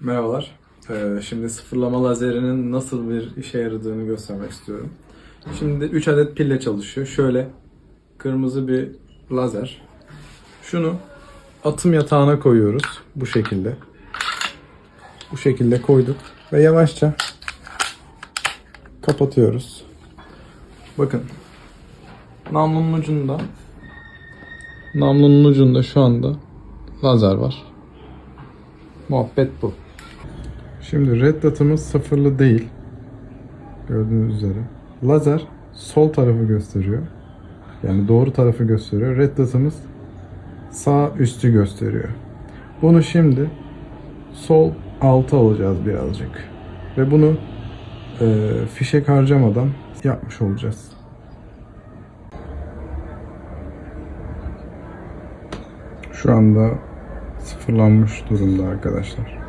Merhabalar. Ee, şimdi sıfırlama lazerinin nasıl bir işe yaradığını göstermek istiyorum. Şimdi 3 adet pille çalışıyor. Şöyle kırmızı bir lazer. Şunu atım yatağına koyuyoruz bu şekilde. Bu şekilde koyduk ve yavaşça kapatıyoruz. Bakın. Namlunun ucunda namlunun ucunda şu anda lazer var. Muhabbet bu. Şimdi red dot'ımız sıfırlı değil. Gördüğünüz üzere. Lazer sol tarafı gösteriyor. Yani doğru tarafı gösteriyor. Red dot'ımız sağ üstü gösteriyor. Bunu şimdi sol alta alacağız birazcık. Ve bunu e, fişek harcamadan yapmış olacağız. Şu anda sıfırlanmış durumda arkadaşlar.